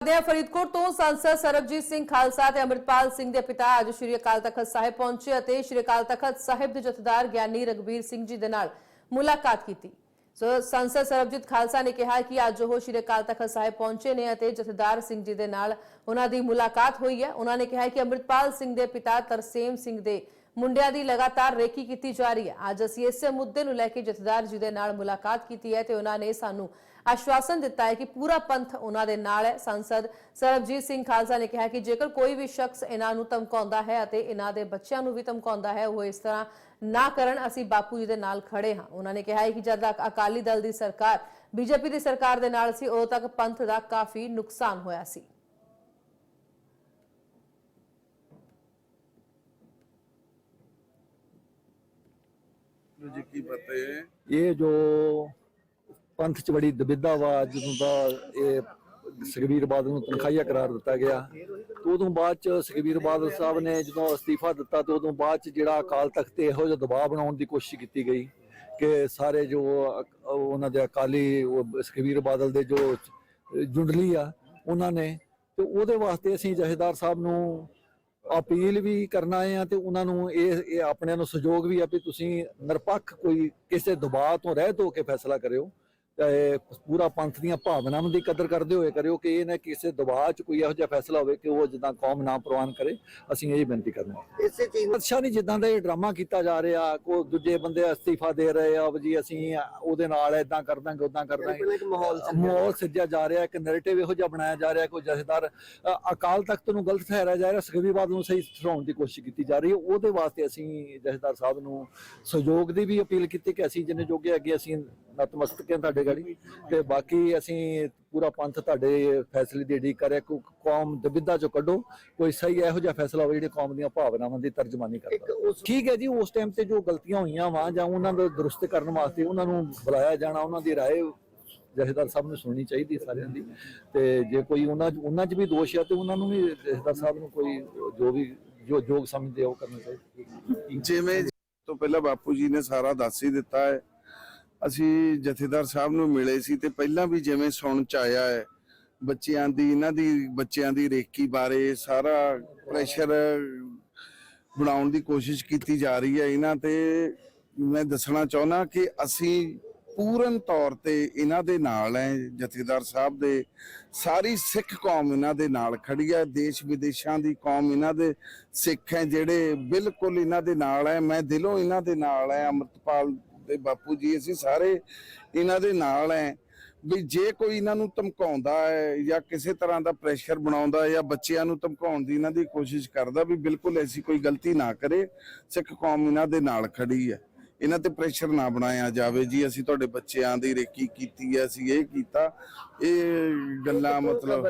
ਦੇ ਫਰੀਦਕੋਟ ਤੋਂ ਸੰਸਦ ਸਰਬਜੀਤ ਸਿੰਘ ਖਾਲਸਾ ਤੇ ਅਮਰਿਤਪਾਲ ਸਿੰਘ ਦੇ ਪਿਤਾ ਅੱਜ ਸ਼੍ਰੀ ਅਕਾਲ ਤਖਤ ਸਾਹਿਬ ਪਹੁੰਚੇ ਅਤੇ ਸ਼੍ਰੀ ਅਕਾਲ ਤਖਤ ਸਾਹਿਬ ਦੇ ਜਥੇਦਾਰ ਗਿਆਨੀ ਰਗਬੀਰ ਸਿੰਘ ਜੀ ਦੇ ਨਾਲ ਮੁਲਾਕਾਤ ਕੀਤੀ। ਸੋ ਸੰਸਦ ਸਰਬਜੀਤ ਖਾਲਸਾ ਨੇ ਕਿਹਾ ਕਿ ਅੱਜ ਉਹ ਸ਼੍ਰੀ ਅਕਾਲ ਤਖਤ ਸਾਹਿਬ ਪਹੁੰਚੇ ਨੇ ਅਤੇ ਜਥੇਦਾਰ ਸਿੰਘ ਜੀ ਦੇ ਨਾਲ ਉਹਨਾਂ ਦੀ ਮੁਲਾਕਾਤ ਹੋਈ ਹੈ। ਉਹਨਾਂ ਨੇ ਕਿਹਾ ਕਿ ਅਮਰਿਤਪਾਲ ਸਿੰਘ ਦੇ ਪਿਤਾ ਤਰਸੇਮ ਸਿੰਘ ਦੇ ਮੁੰਡਿਆਂ ਦੀ ਲਗਾਤਾਰ ਰੇਕੀ ਕੀਤੀ ਜਾ ਰਹੀ ਹੈ। ਅੱਜ ਅਸੀਂ ਇਸੇ ਮੁੱਦੇ ਨੂੰ ਲੈ ਕੇ ਜਥੇਦਾਰ ਜੀ ਦੇ ਨਾਲ ਮੁਲਾਕਾਤ ਕੀਤੀ ਹੈ ਤੇ ਉਹਨਾਂ ਨੇ ਸਾਨੂੰ ਆਸ਼ਵਾਸਨ ਦਿੱਤਾ ਹੈ ਕਿ ਪੂਰਾ ਪੰਥ ਉਹਨਾਂ ਦੇ ਨਾਲ ਹੈ। ਸੰਸਦ ਸਰਬਜੀਤ ਸਿੰਘ ਖਾਲਸਾ ਨੇ ਕਿਹਾ ਕਿ ਜੇਕਰ ਕੋਈ ਵੀ ਸ਼ਖਸ ਇਹਨਾਂ ਨੂੰ ਧਮਕਾਉਂਦਾ ਹੈ ਅਤੇ ਇਹਨਾਂ ਦੇ ਬੱਚਿਆਂ ਨੂੰ ਵੀ ਧਮਕਾਉਂਦਾ ਹੈ, ਉਹ ਇਸ ਤਰ੍ਹਾਂ ਨਾ ਕਰਨ, ਅਸੀਂ ਬਾਪੂ ਜੀ ਦੇ ਨਾਲ ਖੜੇ ਹਾਂ। ਉਹਨਾਂ ਨੇ ਕਿਹਾ ਹੈ ਕਿ ਜਦ ਤੱਕ ਅਕਾਲੀ ਦਲ ਦੀ ਸਰਕਾਰ, ਬੀਜੇਪੀ ਦੀ ਸਰਕਾਰ ਦੇ ਨਾਲ ਸੀ, ਉਦੋਂ ਤੱਕ ਪੰਥ ਦਾ ਕਾਫੀ ਨੁਕਸਾਨ ਹੋਇਆ ਸੀ। ਜੀ ਕੀ ਪਤਾ ਇਹ ਜੋ ਪੰਥ ਚ ਬੜੀ ਦਬਿੱਦਾ ਵਾ, ਜਦੋਂ ਦਾ ਇਹ ਸੁਖਬੀਰ ਬਾਦਲ ਨੂੰ ਤਨਖਾਹੀਆ ਕਰਾਰ ਦਿੱਤਾ ਗਿਆ ਉਦੋਂ ਬਾਅਦ ਚ ਸੁਖਬੀਰ ਬਾਦਲ ਸਾਹਿਬ ਨੇ ਜਦੋਂ ਅਸਤੀਫਾ ਦਿੱਤਾ, ਤੇ ਉਦੋਂ ਬਾਅਦ ਚ ਜਿਹੜਾ ਅਕਾਲ ਤਖਤ ਤੇ ਇਹੋ ਜਿਹਾ ਦਬਾਅ ਬਣਾਉਣ ਦੀ ਕੋਸ਼ਿਸ਼ ਕੀਤੀ ਗਈ ਕਿ ਸਾਰੇ ਜੋ ਉਹਨਾਂ ਦੇ ਅਕਾਲੀ ਸੁਖਬੀਰ ਬਾਦਲ ਦੇ ਜੋ ਜੁੰਡਲੀ ਆ, ਉਹਨਾਂ ਨੇ, ਤੇ ਉਹਦੇ ਵਾਸਤੇ ਅਸੀਂ ਜਹੇਦਾਰ ਸਾਹਿਬ ਨੂੰ ਅਪੀਲ ਵੀ ਕਰਨਾ ਆ ਤੇ ਉਹਨਾਂ ਨੂੰ ਇਹ ਇਹ ਆਪਣਿਆਂ ਨੂੰ ਸਹਿਯੋਗ ਵੀ ਆ ਵੀ ਤੁਸੀਂ ਨਿਰਪੱਖ ਕੋਈ ਕਿਸੇ ਦਬਾਅ ਤੋਂ ਰਹਿਤ ਹੋ ਕੇ ਫੈਸਲਾ ਕਰਿਓ। ਪੂਰਾ ਪੰਥ ਦੀਆਂ ਭਾਵਨਾਵਾਂ ਦੀ ਕਦਰ ਕਰਦੇ ਹੋਏ ਕਰਿਓ ਕਿ ਇਹ ਨਾ ਕਿਸੇ ਦਬਾਅ 'ਚ ਕੋਈ ਇਹੋ ਜਿਹਾ ਫੈਸਲਾ ਹੋਵੇ ਕਿ ਉਹ ਜਿੱਦਾਂ ਕੌਮ ਨਾ ਪ੍ਰਵਾਨ ਕਰੇ ਅਸੀਂ ਇਹ ਬੇਨਤੀ ਕਰਨਾ। ਇਸੇ ਚੀਜ਼ ਅੱਛਾ ਨਹੀਂ ਜਿੱਦਾਂ ਦਾ ਇਹ ਡਰਾਮਾ ਕੀਤਾ ਜਾ ਰਿਹਾ ਕੋ ਦੂਜੇ ਬੰਦੇ ਅਸਤੀਫਾ ਦੇ ਰਹੇ ਆ ਜੀ ਅਸੀਂ ਉਹਦੇ ਨਾਲ ਇਦਾਂ ਕਰ ਦਾਂਗੇ ਉਦਾਂ ਕਰ ਦਾਂਗੇ। ਮਾਹੌਲ ਸੀ ਮਾਹੌਲ ਸਿਰਜਿਆ ਜਾ ਰਿਹਾ ਇੱਕ ਨੈਰੇਟਿਵ ਇਹੋ ਜਿਹਾ ਬਣਾਇਆ ਜਾ ਰਿਹਾ ਕੋਈ ਜਥੇਦਾਰ ਅਕਾਲ ਤਖਤ ਨੂੰ ਗਲਤ ਠਹਿਰਾਇਆ ਜਾ ਰਿਹਾ ਬਾਦਲ ਨੂੰ ਸਹੀ ਠਹਿਰਾਉਣ ਦੀ ਕੋਸ਼ਿਸ਼ ਕੀਤੀ ਜਾ ਰਹੀ ਹੈ। ਉਹਦੇ ਵਾਸਤੇ ਅਸੀਂ ਜਥੇਦਾਰ ਸਾਹਿਬ ਨੂੰ ਸਹਿਯੋਗ ਦੀ ਵੀ ਅਪੀਲ ਕੀਤੀ ਕਿ ਅਸੀਂ ਜਿੰਨੇ ਜੋਗੇ ਅੱਗੇ ਅਸੀਂ ਨਤਮਸਤਕ ਹਾਂ ਤੁਹਾਡੇ ਗਾੜੀ। ਤੇ ਬਾਕੀ ਅਸੀਂ ਪੂਰਾ ਪੰਥ ਤੁਹਾਡੇ ਫੈਸਲੇ ਦੀ ਉਡੀਕ ਕਰਿਆ ਕੋ ਕੌਮ ਦਬਿੱਦਾ ਚੋਂ ਕੱਢੋ। ਕੋਈ ਸਹੀ ਇਹੋ ਜਿਹਾ ਫੈਸਲਾ ਹੋਵੇ ਜਿਹੜੀ ਕੌਮ ਦੀਆਂ ਭਾਵਨਾਵਾਂ ਦੀ ਤਰਜਮਾਨੀ ਕਰਦਾ। ਠੀਕ ਹੈ ਜੀ ਉਸ ਟਾਈਮ ਤੇ ਜੋ ਗਲਤੀਆਂ ਹੋਈਆਂ ਵਾ ਜਾਂ ਉਹਨਾਂ ਨੂੰ ਦਰੁਸਤ ਕਰਨ ਵਾਸਤੇ ਉਹਨਾਂ ਨੂੰ ਬੁਲਾਇਆ ਜਾਣਾ ਉਹਨਾਂ ਦੀ ਰਾਏ ਜਥੇਦਾਰ ਸਾਹਿਬ ਨੂੰ ਸੁਣਨੀ ਚਾਹੀਦੀ ਸਾਰਿਆਂ ਦੀ। ਤੇ ਜੇ ਕੋਈ ਉਹਨਾਂ 'ਚ ਉਹਨਾਂ 'ਚ ਵੀ ਦੋਸ਼ ਹੈ ਤੇ ਉਹਨਾਂ ਨੂੰ ਵੀ ਜਥੇਦਾਰ ਸਾਹਿਬ ਨੂੰ ਕੋਈ ਜੋ ਵੀ ਜੋ ਯੋਗ ਸਮਝਦੇ ਉਹ ਕਰਨਾ ਚਾਹੀਦਾ। ਜਿਵੇਂ ਤੋਂ ਪਹਿਲਾਂ ਬਾਪੂ ਜੀ ਨੇ ਸਾਰਾ ਦੱਸ ਹੀ ਦਿੱਤਾ ਹੈ ਅਸੀਂ ਜਥੇਦਾਰ ਸਾਹਿਬ ਨੂੰ ਮਿਲੇ ਸੀ ਤੇ ਪਹਿਲਾਂ ਵੀ ਜਿਵੇਂ ਸੁਣ ਚ ਆਇਆ ਹੈ, ਬੱਚਿਆਂ ਦੀ, ਇਹਨਾਂ ਦੀ, ਬੱਚਿਆਂ ਦੀ ਰੇਕੀ ਬਾਰੇ ਸਾਰਾ ਪ੍ਰੈਸ਼ਰ ਬਣਾਉਣ ਦੀ ਕੋਸ਼ਿਸ਼ ਕੀਤੀ ਜਾ ਰਹੀ ਹੈ। ਇਹਨਾਂ ਤੇ ਮੈਂ ਦੱਸਣਾ ਚਾਹੁੰਦਾ ਕਿ ਅਸੀਂ ਪੂਰਨ ਤੌਰ ਤੇ ਇਹਨਾਂ ਦੇ ਨਾਲ ਹੈ, ਜਥੇਦਾਰ ਸਾਹਿਬ ਦੇ। ਸਾਰੀ ਸਿੱਖ ਕੌਮ ਇਹਨਾਂ ਦੇ ਨਾਲ ਖੜੀ ਹੈ, ਦੇਸ਼ ਵਿਦੇਸ਼ਾਂ ਦੀ ਕੌਮ ਇਹਨਾਂ ਦੇ ਸਿੱਖ ਹੈ, ਜਿਹੜੇ ਬਿਲਕੁਲ ਇਹਨਾਂ ਦੇ ਨਾਲ ਹੈ। ਮੈਂ ਦਿਲੋਂ ਇਹਨਾਂ ਦੇ ਨਾਲ ਹੈ, ਅੰਮ੍ਰਿਤਪਾਲ ਦੇ ਬਾਪੂ ਜੀ ਅਸੀਂ ਸਾਰੇ ਇਹਨਾਂ ਦੇ ਨਾਲ ਹੈ ਵੀ ਜੇ ਕੋਈ ਇਹਨਾਂ ਨੂੰ ਧਮਕਾਉਂਦਾ ਹੈ ਜਾਂ ਕਿਸੇ ਤਰ੍ਹਾਂ ਦਾ ਪ੍ਰੈਸ਼ਰ ਬਣਾਉਂਦਾ ਹੈ ਜਾਂ ਬੱਚਿਆਂ ਨੂੰ ਧਮਕਾਉਣ ਦੀ ਇਹਨਾਂ ਦੀ ਕੋਸ਼ਿਸ਼ ਕਰਦਾ ਵੀ ਬਿਲਕੁਲ ਐਸੀ ਕੋਈ ਗਲਤੀ ਨਾ ਕਰੇ ਸਿੱਖ ਕੌਮ ਇਹਨਾਂ ਦੇ ਨਾਲ ਖੜੀ ਹੈ। ਇਹਨਾਂ ਤੇ ਪ੍ਰੈਸ਼ਰ ਨਾ ਬਣਾਇਆ ਜਾਵੇ ਜੀ ਅਸੀਂ ਤੁਹਾਡੇ ਬੱਚਿਆਂ ਦੀ ਰੇਕੀ ਕੀਤੀ ਹੈ ਅਸੀਂ ਇਹ ਕੀਤਾ। ਇਹ ਗੱਲਾਂ ਮਤਲਬ